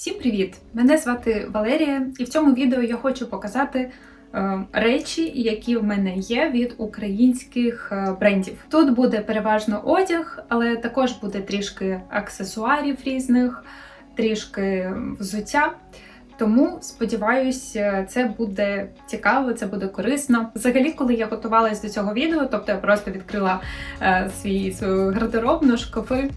Всім привіт! Мене звати Валерія, і в цьому відео я хочу показати е, речі, які в мене є від українських е, брендів. Тут буде переважно одяг, але також буде трішки аксесуарів різних, трішки взуття. Тому сподіваюся, це буде цікаво, це буде корисно. Взагалі, коли я готувалась до цього відео, тобто я просто відкрила е, свій свою гардеробну шкафи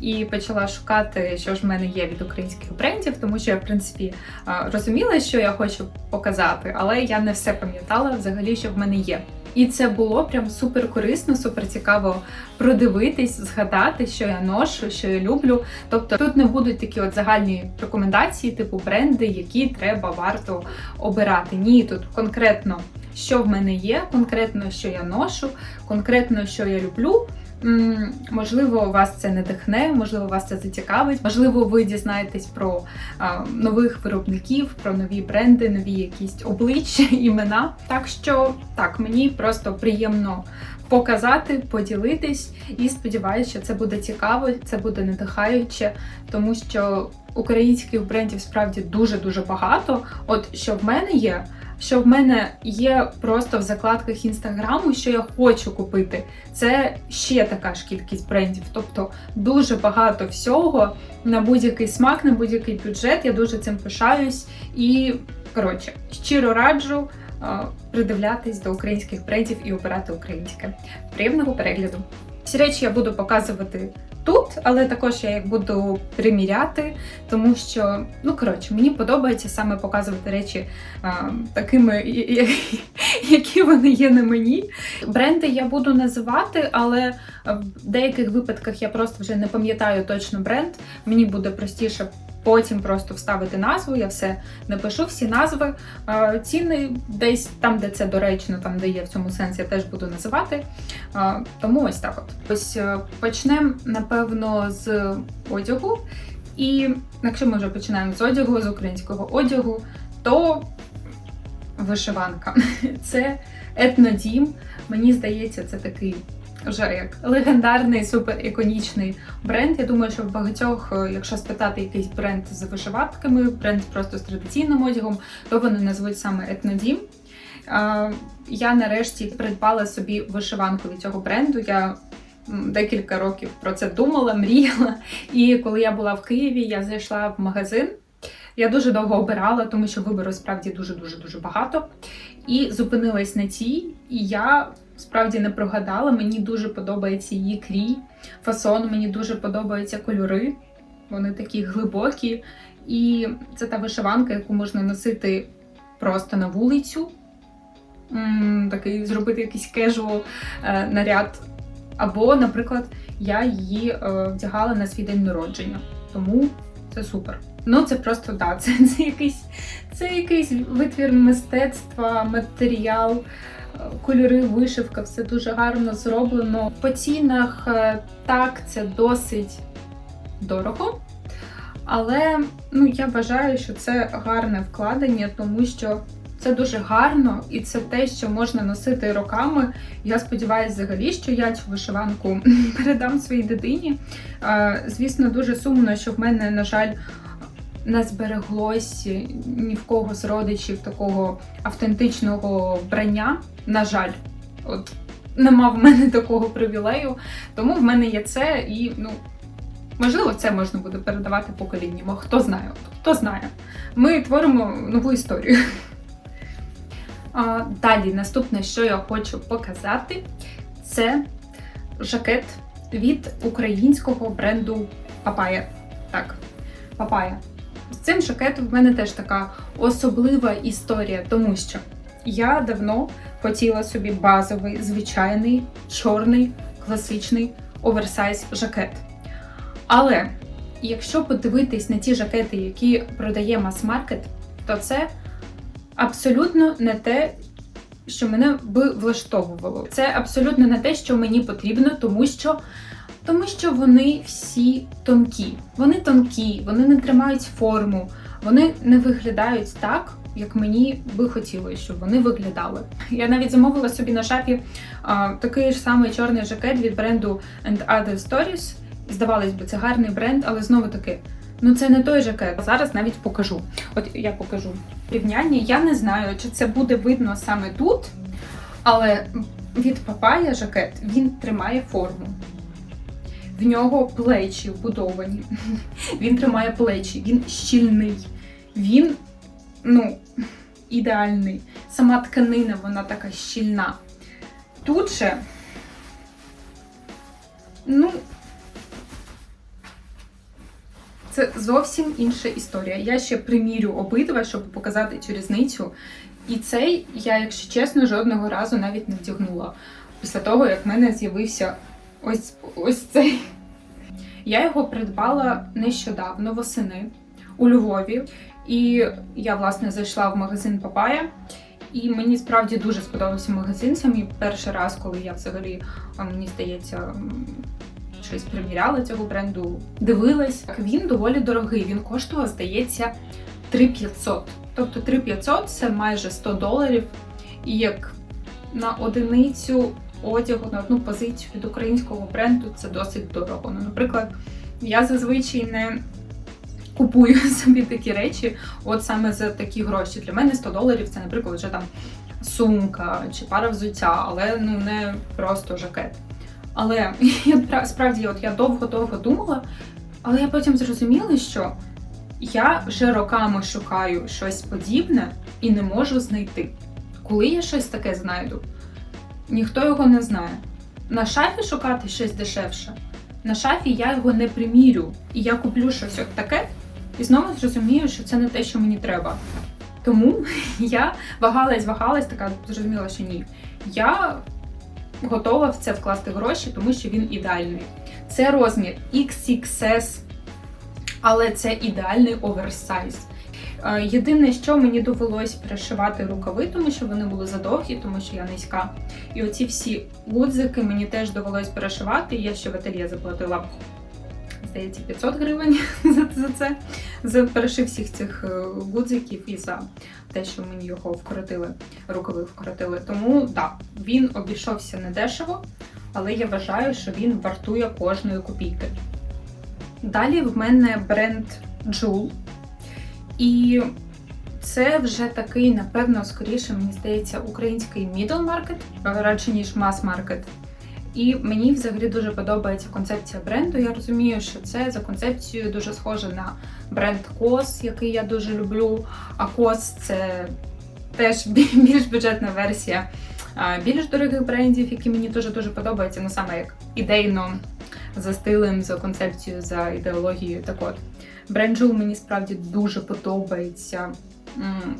і почала шукати, що ж в мене є від українських брендів, тому що я в принципі е, розуміла, що я хочу показати, але я не все пам'ятала взагалі, що в мене є. І це було прям супер корисно, супер цікаво продивитись, згадати, що я ношу, що я люблю. Тобто тут не будуть такі от загальні рекомендації, типу бренди, які треба варто обирати. Ні, тут конкретно що в мене є, конкретно що я ношу, конкретно що я люблю. Можливо, вас це надихне, можливо, вас це зацікавить. Можливо, ви дізнаєтесь про нових виробників, про нові бренди, нові якісь обличчя, імена. Так що так, мені просто приємно показати, поділитись, і сподіваюся, що це буде цікаво, це буде надихаюче, тому що українських брендів справді дуже дуже багато. От що в мене є. Що в мене є просто в закладках інстаграму, що я хочу купити, це ще така ж кількість брендів. Тобто дуже багато всього на будь-який смак, на будь-який бюджет. Я дуже цим пишаюсь. І коротше, щиро раджу придивлятись до українських брендів і обирати українське. Приємного перегляду! Ці речі я буду показувати тут, але також я їх буду приміряти, тому що, ну коротше, мені подобається саме показувати речі а, такими, які вони є на мені. Бренди я буду називати, але в деяких випадках я просто вже не пам'ятаю точно бренд. Мені буде простіше. Потім просто вставити назву, я все напишу, всі назви. Ціни десь там, де це доречно, там де є в цьому сенс, я теж буду називати. Тому ось так от. Ось е, почнемо, напевно, з одягу. І якщо ми вже починаємо з одягу, з українського одягу, то вишиванка. Це етнодім. Мені здається, це такий вже як легендарний, супер іконічний бренд. Я думаю, що в багатьох, е, якщо спитати якийсь бренд з вишиватками, бренд просто з традиційним одягом, то вони назвуть саме етнодім. Я нарешті придбала собі вишиванку від цього бренду. Я декілька років про це думала, мріяла. І коли я була в Києві, я зайшла в магазин. Я дуже довго обирала, тому що вибору справді дуже дуже дуже багато. І зупинилась на цій, і я справді не прогадала. Мені дуже подобається її крій, фасон, мені дуже подобаються кольори. Вони такі глибокі. І це та вишиванка, яку можна носити просто на вулицю. Такий зробити якийсь кежуал наряд. Або, наприклад, я її е, вдягала на свій день народження. Тому це супер. Ну, це просто да, це, це якийсь це якийсь витвір мистецтва, матеріал, кольори, вишивка, все дуже гарно зроблено. По цінах е, так, це досить дорого. Але ну, я вважаю, що це гарне вкладення, тому що це дуже гарно і це те, що можна носити роками. Я сподіваюся, взагалі, що я цю вишиванку передам своїй дитині. Е, Звісно, дуже сумно, що в мене, на жаль, не збереглось ні в кого з родичів такого автентичного вбрання. На жаль, от нема в мене такого привілею, тому в мене є це і ну. Можливо, це можна буде передавати поколінням, хто знає, хто знає. Ми творимо нову історію. А, Далі, наступне, що я хочу показати, це жакет від українського бренду Папая. Так, Папая. З цим жакетом в мене теж така особлива історія, тому що я давно хотіла собі базовий, звичайний, чорний, класичний оверсайз жакет. Але якщо подивитись на ті жакети, які продає мас-маркет, то це абсолютно не те, що мене би влаштовувало. Це абсолютно не те, що мені потрібно, тому що. Тому що вони всі тонкі. Вони тонкі, вони не тримають форму, вони не виглядають так, як мені би хотілося, щоб вони виглядали. Я навіть замовила собі на шафі а, такий ж самий чорний жакет від бренду And Other Stories. Здавалось би, це гарний бренд, але знову таки Ну, це не той жакет. Зараз навіть покажу. От я покажу порівняння. Я не знаю, чи це буде видно саме тут, але від папая жакет він тримає форму. В нього плечі вбудовані. Він тримає плечі, він щільний, він ну, ідеальний. Сама тканина, вона така щільна. Тут же, ну, це зовсім інша історія. Я ще примірю обидва, щоб показати цю різницю. І цей я, якщо чесно, жодного разу навіть не вдягнула. Після того, як в мене з'явився ось, ось цей. Я його придбала нещодавно восени у Львові. І я, власне, зайшла в магазин Папая. І мені справді дуже сподобався магазин. Це мій перший раз, коли я взагалі, мені здається, щось приміряла цього бренду, дивилась. Він доволі дорогий. Він коштував, здається, 3500. Тобто 3500 це майже 100 доларів. І як на одиницю одягу, на одну позицію від українського бренду це досить дорого. Ну, наприклад, я зазвичай не купую собі такі речі, от саме за такі гроші. Для мене 100 доларів це, наприклад, вже там сумка чи пара взуття, але ну не просто жакет. Але я справді, от я довго-довго думала, але я потім зрозуміла, що я вже роками шукаю щось подібне і не можу знайти. Коли я щось таке знайду, ніхто його не знає. На шафі шукати щось дешевше. На шафі я його не примірю, і я куплю щось от таке, і знову зрозумію, що це не те, що мені треба. Тому я вагалась, вагалась, така зрозуміла, що ні. Я готова в це вкласти гроші, тому що він ідеальний. Це розмір XXS, але це ідеальний оверсайз. Е, Єдине, що мені довелось перешивати рукави, тому що вони були задовгі, тому що я низька. І оці всі гудзики мені теж довелось перешивати. Я ще в ательє заплатила, здається, 500 гривень за, це. За перешив всіх цих е, гудзиків і за те, що мені його вкоротили, рукави вкоротили. Тому так, він обійшовся недешево, але я вважаю, що він вартує кожної копійки. Далі в мене бренд Joule. І це вже такий, напевно, скоріше, мені здається, український middle market, радше ніж market. І мені взагалі дуже подобається концепція бренду. Я розумію, що це за концепцією дуже схоже на бренд COS, який я дуже люблю. А COS це теж більш бюджетна версія більш дорогих брендів, які мені дуже дуже подобаються. Ну саме як ідейно за стилем, за концепцією, за ідеологією. Так от бренд Joule мені справді дуже подобається.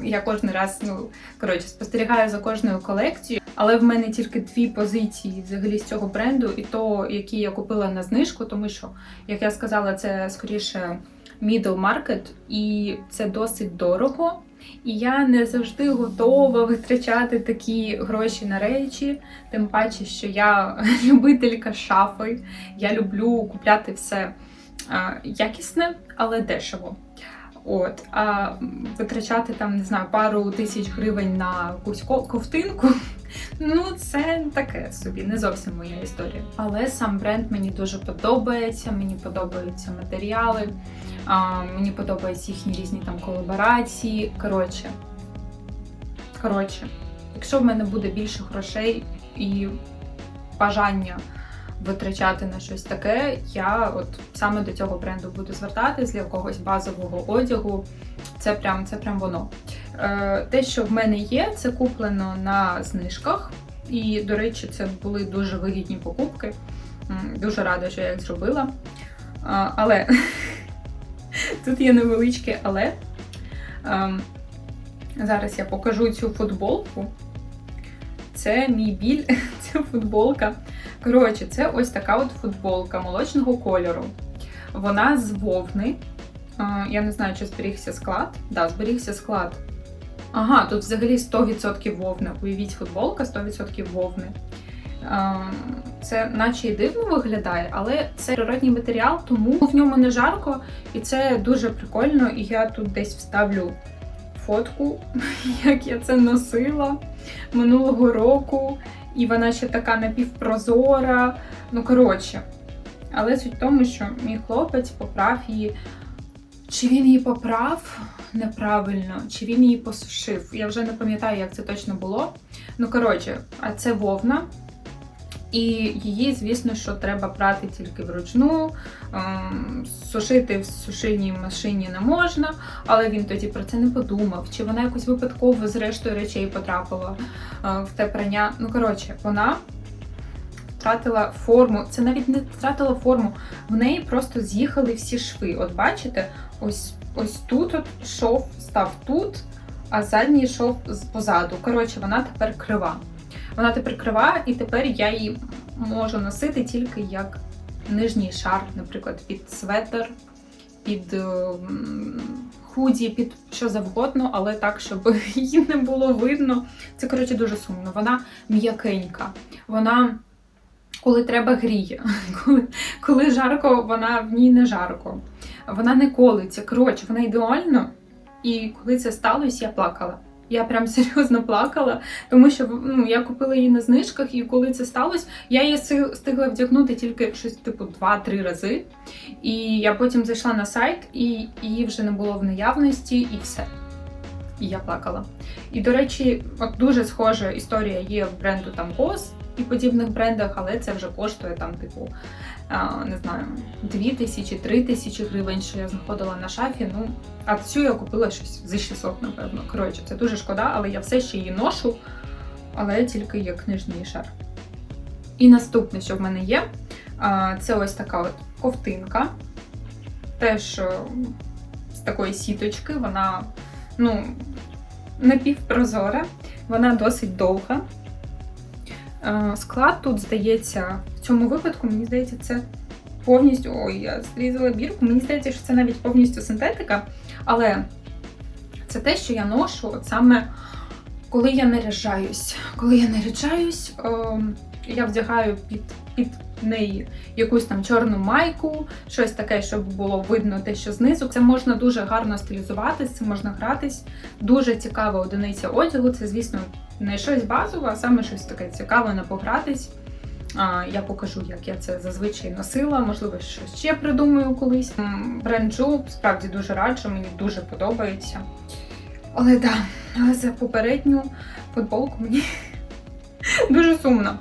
Я кожен раз, ну коротше, спостерігаю за кожною колекцією, але в мене тільки дві позиції взагалі з цього бренду, і то, які я купила на знижку, тому що, як я сказала, це скоріше middle market, і це досить дорого. І я не завжди готова витрачати такі гроші на речі, тим паче, що я любителька шафи. Я люблю купляти все якісне, але дешево. От, а витрачати там, не знаю, пару тисяч гривень на якусь ковтинку, ну це таке собі, не зовсім моя історія. Але сам бренд мені дуже подобається, мені подобаються матеріали, а, мені подобаються їхні різні там колаборації. Коротше, коротше, якщо в мене буде більше грошей і бажання витрачати на щось таке, я от саме до цього бренду буду звертатись для якогось базового одягу. Це прям, це прям воно. Е, те, що в мене є, це куплено на знижках. І, до речі, це були дуже вигідні покупки. Дуже рада, що я їх зробила. А, але тут є невеличке але. Ем, Зараз я покажу цю футболку. Це мій біль, ця футболка. Коротше, це ось така от футболка молочного кольору. Вона з вовни. Я не знаю, чи зберігся склад. Так, да, зберігся склад. Ага, тут взагалі 100% вовни. Уявіть, футболка 100% вовни. Це наче і дивно виглядає, але це природній матеріал, тому в ньому не жарко, і це дуже прикольно. І я тут десь вставлю фотку, як я це носила минулого року, і вона ще така напівпрозора. Ну, коротше. Але суть в тому, що мій хлопець поправ її Чи він її поправ неправильно, чи він її посушив. Я вже не пам'ятаю, як це точно було. Ну, коротше, а це вовна. І її, звісно, що треба прати тільки вручну. Ем, Сушити в сушильній машині не можна, але він тоді про це не подумав. Чи вона якось випадково з рештою речей потрапила е, в те прання. Ну, коротше, вона втратила форму. Це навіть не втратила форму. В неї просто з'їхали всі шви. От бачите, ось ось тут от шов став тут, а задній шов позаду. Коротше, вона тепер крива. Вона тепер крива, і тепер я її можу носити тільки як нижній шар, наприклад, під светр, під е, худі, під що завгодно, але так, щоб її не було видно. Це, коротше, дуже сумно. Вона м'якенька. Вона. Коли треба гріє, коли, коли жарко, вона в ній не жарко. Вона не колиться. Коротше, вона ідеально. І коли це сталося, я плакала. Я прям серйозно плакала, тому що ну, я купила її на знижках, і коли це сталося, я її встигла вдягнути тільки щось типу 2-3 рази. І я потім зайшла на сайт, і її вже не було в наявності, і все. І я плакала. І, до речі, от дуже схожа історія є в бренду там Boss і подібних брендах, але це вже коштує там, типу, не знаю, 2 тисячі, 3 тисячі гривень, що я знаходила на шафі. Ну, а цю я купила щось за 600, напевно. Коротше, це дуже шкода, але я все ще її ношу, але тільки як нижній шар. І наступне, що в мене є, це ось така от ковтинка. Теж е, з такої сіточки, вона ну, напівпрозора, вона досить довга. Е, Склад тут, здається, в цьому випадку, мені здається, це повністю. Ой, я зрізала бірку. Мені здається, що це навіть повністю синтетика. Але це те, що я ношу от саме коли я наряджаюсь. Коли я наряджаюсь, ем, я вдягаю під, під неї якусь там чорну майку, щось таке, щоб було видно те, що знизу. Це можна дуже гарно стилізувати, цим можна гратись. Дуже цікава одиниця одягу. Це, звісно, не щось базове, а саме щось таке цікаве на погратись. Я покажу, як я це зазвичай носила. Можливо, щось ще придумаю колись. Бренд Joop справді дуже раджу, мені дуже подобається. Але да, але за попередню футболку мені дуже сумно.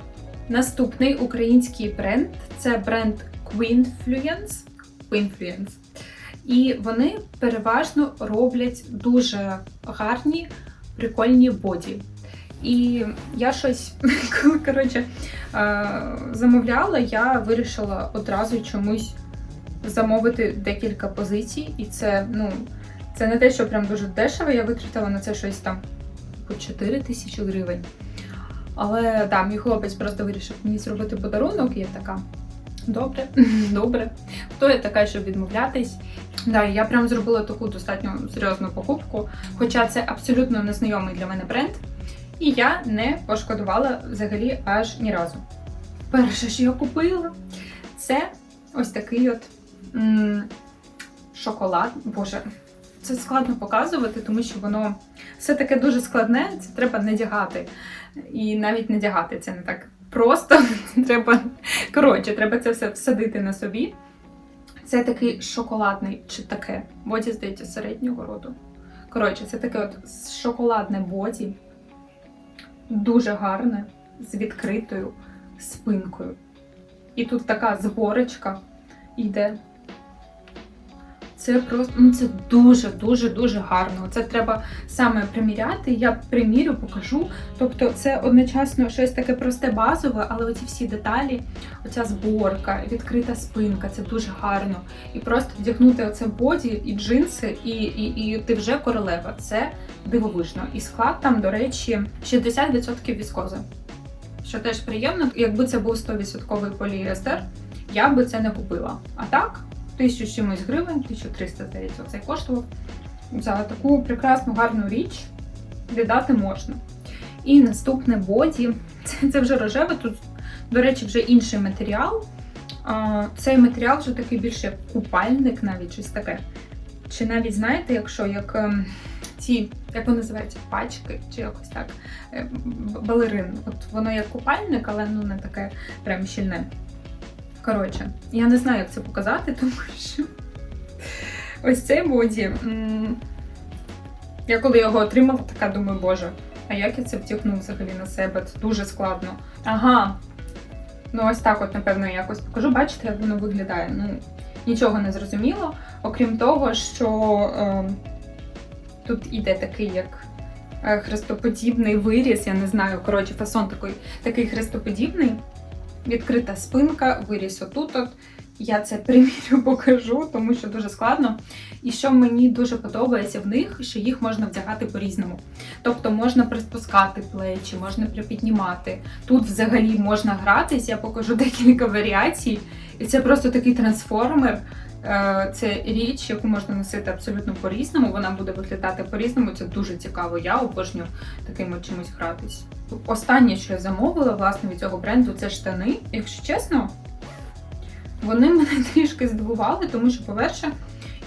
Наступний український бренд це бренд Queenfluence. Queenfluence. І вони переважно роблять дуже гарні, прикольні боді. І я щось, коли коротше, е, замовляла, я вирішила одразу чомусь замовити декілька позицій. І це, ну, це не те, що прям дуже дешево, я витратила на це щось там по 4 тисячі гривень. Але да, мій хлопець просто вирішив мені зробити подарунок, і я така. Добре, добре. Хто я така, щоб відмовлятись? Да, я прям зробила таку достатньо серйозну покупку, хоча це абсолютно незнайомий для мене бренд. І я не пошкодувала взагалі аж ні разу. Перше, що я купила, це ось такий от м- шоколад. Боже, це складно показувати, тому що воно все таке дуже складне, це треба надягати. І навіть надягати це не так просто. треба, коротше, треба це все всадити на собі. Це такий шоколадний чи таке. Боді, здається, середнього роду. Коротше, це таке от шоколадне боді дуже гарне, з відкритою спинкою. І тут така зборочка йде. Це просто ну це дуже, дуже, дуже гарно. Це треба саме приміряти. Я примірю, покажу. Тобто, це одночасно щось таке просте базове, але оці всі деталі, оця зборка, відкрита спинка, це дуже гарно. І просто вдягнути оце боді і джинси, і, і, і ти вже королева. Це дивовижно. І склад там, до речі, 60% віскози. Що теж приємно, якби це був 100% поліестер, я би це не купила. А так, тисячу з чимось гривень, 1300, здається, цей коштував. За таку прекрасну гарну річ віддати можна. І наступне боді. Це, це вже рожеве, тут, до речі, вже інший матеріал. А, цей матеріал вже такий більше як купальник, навіть щось таке. Чи навіть знаєте, якщо як ем, ці, як вони називаються, пачки, чи якось так, е, балерин. От воно як купальник, але ну не таке прям щільне. Коротше, я не знаю, як це показати, тому що Ось цей боді. Я коли його отримала, така думаю, боже, а як я це втягну взагалі на себе? Це дуже складно. Ага. Ну, ось так, от, напевно, якось покажу. Бачите, як воно виглядає. Ну, нічого не зрозуміло. Окрім того, що е, тут іде такий як е, хрестоподібний виріз, я не знаю, коротше, фасон такий, такий хрестоподібний. Відкрита спинка, виріс отут. От. Я це примірю покажу, тому що дуже складно. І що мені дуже подобається в них, що їх можна вдягати по-різному. Тобто можна приспускати плечі, можна припіднімати. Тут взагалі можна гратись, я покажу декілька варіацій. І це просто такий трансформер. Е, Це річ, яку можна носити абсолютно по-різному. Вона буде виглядати по-різному. Це дуже цікаво. Я обожнюю таким чимось гратись. Останнє, що я замовила власне від цього бренду, це штани. Якщо чесно, вони мене трішки здивували, тому що, по-перше,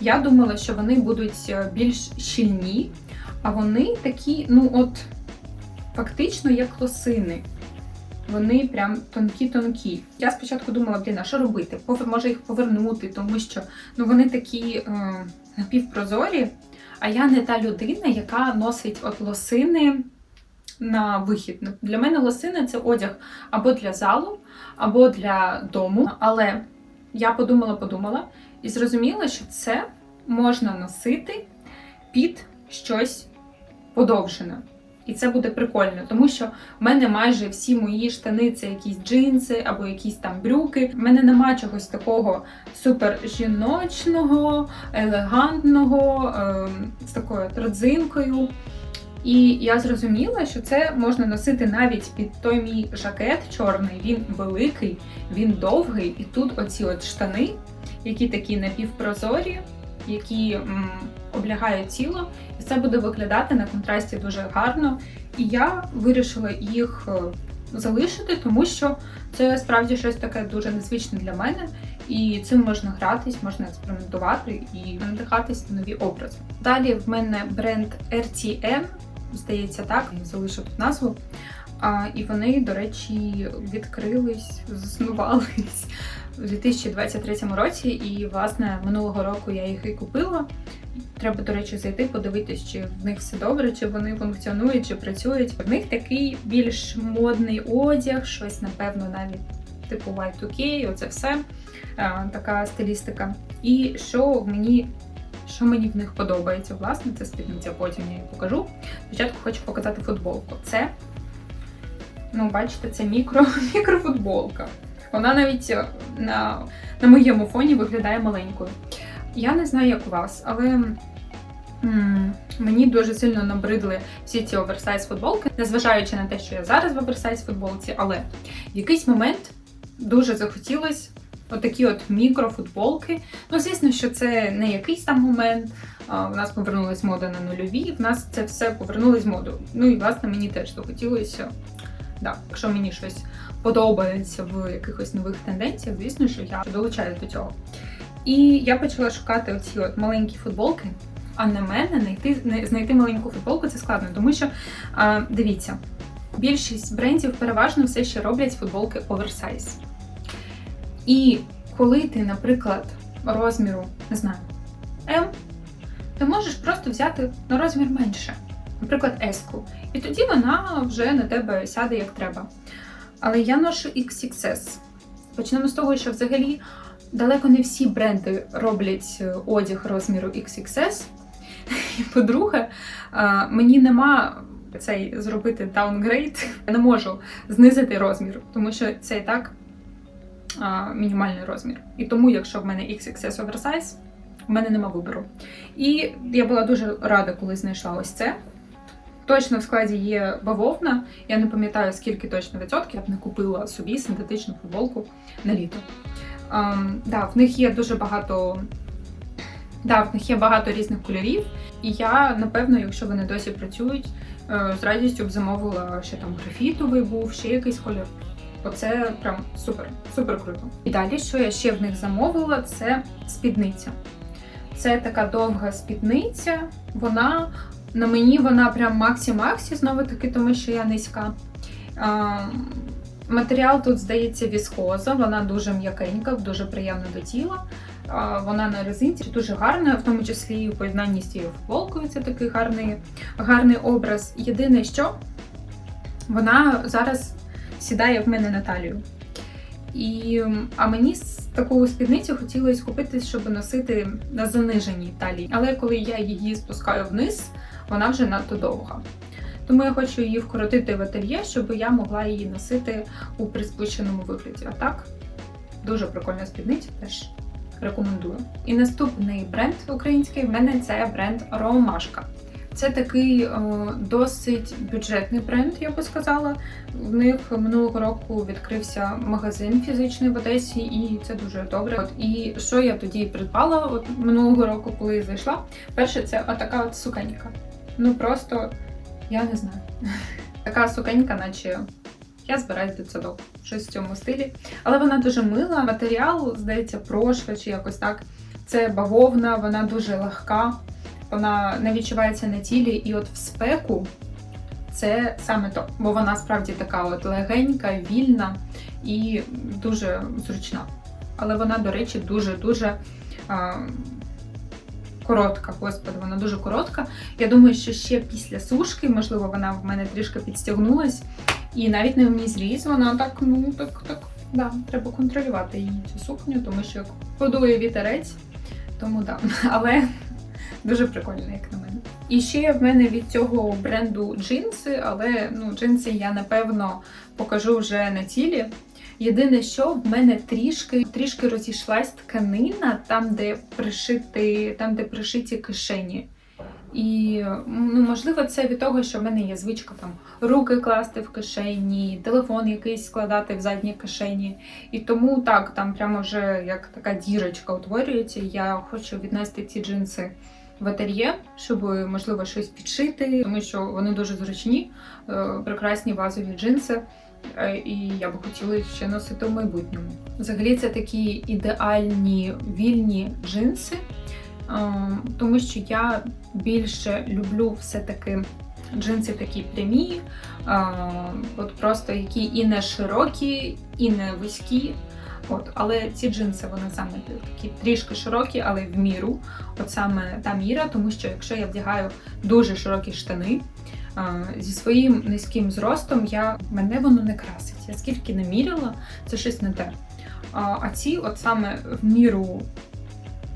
я думала, що вони будуть е, більш щільні, а вони такі, ну от, фактично як лосини. Вони прям тонкі-тонкі. Я спочатку думала, блін, а що робити? Може їх повернути, тому що ну, вони такі е, напівпрозорі. А я не та людина, яка носить от лосини на вихід. Ну, Для мене лосини це одяг або для залу, або для дому. Але я подумала, подумала і зрозуміла, що це можна носити під щось подовжене. І це буде прикольно, тому що в мене майже всі мої штани це якісь джинси або якісь там брюки. В мене нема чогось такого супер жіночного, елегантного, ем, з такою родзинкою. І я зрозуміла, що це можна носити навіть під той мій жакет чорний. Він великий, він довгий, і тут оці от штани, які такі напівпрозорі, які м, облягають тіло, і це буде виглядати на контрасті дуже гарно. І я вирішила їх е, залишити, тому що це справді щось таке дуже незвичне для мене. І цим можна гратись, можна експериментувати і надихатись на нові образи. Далі в мене бренд RTM, здається, так, тут назву. А, і вони, до речі, відкрились, заснувались у 2023 році. І, власне, минулого року я їх і купила. Треба, до речі, зайти, подивитись, чи в них все добре, чи вони функціонують, чи працюють. В них такий більш модний одяг, щось, напевно, навіть типу Y2K, оце все. Е, така стилістика. І що мені, що мені в них подобається, власне, це спідниця, потім я її покажу. Спочатку хочу показати футболку. Це, ну, бачите, це мікро, мікрофутболка. Вона навіть е, на, на моєму фоні виглядає маленькою. Я не знаю, як у вас, але мені дуже сильно набридли всі ці оверсайз футболки, незважаючи на те, що я зараз в оверсайз футболці, але в якийсь момент дуже захотілось отакі от мікрофутболки. Ну, звісно, що це не якийсь там момент. У нас повернулась мода на нульові, в нас це все повернулось моду. Ну і власне мені теж захотілося. Да, якщо мені щось подобається в якихось нових тенденціях, звісно, що я долучаюсь до цього. І я почала шукати оці от маленькі футболки. А на мене знайти, знайти маленьку футболку це складно, тому що а, дивіться, більшість брендів переважно все ще роблять футболки оверсайз. І коли ти, наприклад, розміру, не знаю, М, ти можеш просто взяти на розмір менше, наприклад, S-ку. І тоді вона вже на тебе сяде як треба. Але я ношу XXS. Почнемо з того, що взагалі далеко не всі бренди роблять е, одяг розміру XXS. І по-друге, мені нема цей зробити даунгрейд. Я не можу знизити розмір, тому що це і так мінімальний розмір. І тому, якщо в мене XXS oversize, в мене нема вибору. І я була дуже рада, коли знайшла ось це. Точно в складі є бавовна. Я не пам'ятаю, скільки точно відсотків я б не купила собі синтетичну футболку на літо. Ем, да, в них є дуже багато. Да, в них є багато різних кольорів, і я, напевно, якщо вони досі працюють, е, з радістю б замовила ще там графітовий був, ще якийсь кольор. Оце прям супер, супер круто. І далі, що я ще в них замовила, це спідниця. Це така довга спідниця. Вона на мені вона прям максі-максі, знову таки, тому що я низька. А, матеріал тут, здається, віскоза, вона дуже м'якенька, дуже приємна до тіла. А, Вона на резинці дуже гарна, в тому числі і в поєднанні з цією футболкою. Це такий гарний, гарний образ. Єдине, що вона зараз сідає в мене на талію. І, а мені такою спідницю хотілося купити, щоб носити на заниженій талії. Але коли я її спускаю вниз, вона вже надто довга. Тому я хочу її вкоротити в ательє, щоб я могла її носити у приспущеному вигляді. А так, дуже прикольна спідниця, теж рекомендую. І наступний бренд український в мене це бренд Ромашка. Це такий е, досить бюджетний бренд, я би сказала. В них минулого року відкрився магазин фізичний в Одесі, і це дуже добре. От і що я тоді придбала от минулого року, коли зайшла? Перше, це отака от сукенька. Ну просто я не знаю. Така сукенька, наче я збираюсь до садок, щось в цьому стилі. Але вона дуже мила. Матеріал, здається, прошва чи якось так. Це бавовна, вона дуже легка, вона не відчувається на тілі, і от в спеку це саме то, бо вона справді така от легенька, вільна і дуже зручна. Але вона, до речі, дуже-дуже коротка. Господи, вона дуже коротка. Я думаю, що ще після сушки, можливо, вона в мене трішки підстягнулась. І навіть не в мій зріз, вона так, ну так, так, да, треба контролювати її цю сукню, тому що подує вітерець, тому да. Але дуже прикольно, як на мене. І ще в мене від цього бренду джинси, але ну, джинси я напевно покажу вже на тілі. Єдине, що в мене трішки трішки розійшлась тканина там, де пришити, там, де пришиті кишені. І ну, можливо, це від того, що в мене є звичка там руки класти в кишені, телефон якийсь складати в задній кишені. І тому так, там прямо вже як така дірочка утворюється. Я хочу віднести ці джинси в ательє, щоб можливо щось підшити, тому що вони дуже зручні, е, прекрасні базові джинси. Е, І я би хотіла їх ще носити в майбутньому. Взагалі, це такі ідеальні вільні джинси, е, тому що я більше люблю все-таки джинси такі прямі, е, от просто які і не широкі, і не вузькі. От, але ці джинси вони саме такі трішки широкі, але в міру. От саме та міра, тому що якщо я вдягаю дуже широкі штани, зі своїм низьким зростом я мене воно не красить. Я скільки не міряла, це щось не те. А, ці, от саме в міру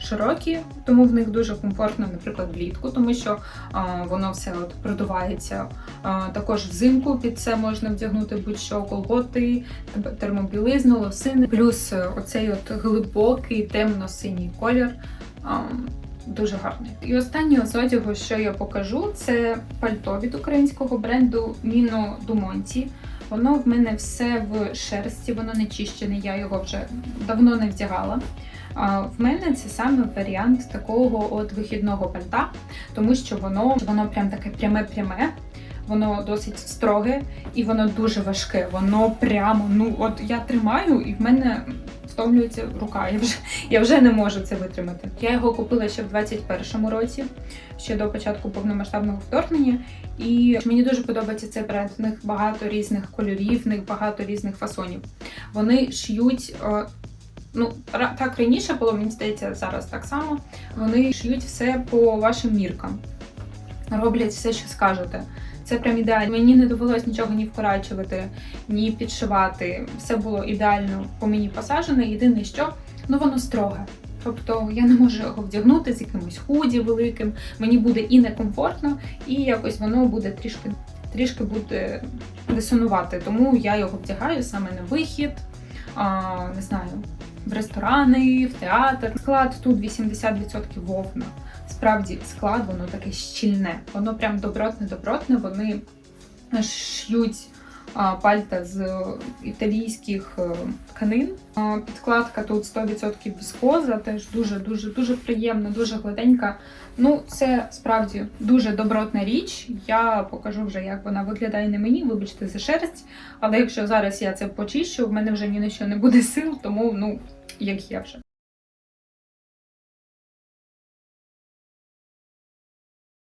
широкі, тому в них дуже комфортно, наприклад, влітку, тому що а, воно все от продувається. А, також взимку під це можна вдягнути будь-що колготи, термобілизну, лосини, плюс е, оцей от глибокий темно-синій колір. А, Дуже гарний. І останнє з одягу, що я покажу, це пальто від українського бренду Міно Думонті. Воно в мене все в шерсті, воно не чищене, я його вже давно не вдягала. В мене це саме варіант такого от вихідного пальта, тому що воно, воно прям таке пряме-пряме. Воно досить строге і воно дуже важке. Воно прямо, ну от я тримаю, і в мене втомлюється рука. Я вже я вже не можу це витримати. Я його купила ще в 21-му році, ще до початку повномасштабного вторгнення. І мені дуже подобається цей бренд. В них багато різних кольорів, в них багато різних фасонів. Вони шиють. е, Ну, так раніше було, мені здається, зараз так само. Вони шиють все по вашим міркам. Роблять все, що скажете. Це прям ідеально. Мені не довелось нічого ні вкорачувати, ні підшивати. Все було ідеально по мені посаджене. Єдине, що ну воно строге. Тобто я не можу його вдягнути з якимось худі великим. Мені буде і некомфортно, і якось воно буде трішки трішки буде дисонувати. Тому я його вдягаю саме на вихід, а, не знаю, в ресторани, в театр. Склад тут 80% вовна. Справді склад, воно таке щільне. Воно прям добротне-добротне. Вони ш'ють а, пальта з італійських е, тканин. Підкладка тут 100% віскоза, теж дуже дуже приємна, дуже гладенька. Ну, це справді дуже добротна річ. Я покажу вже, як вона виглядає на мені. Вибачте за шерсть. Але якщо зараз я це почищу, в мене вже ні на що не буде сил, тому ну як є вже.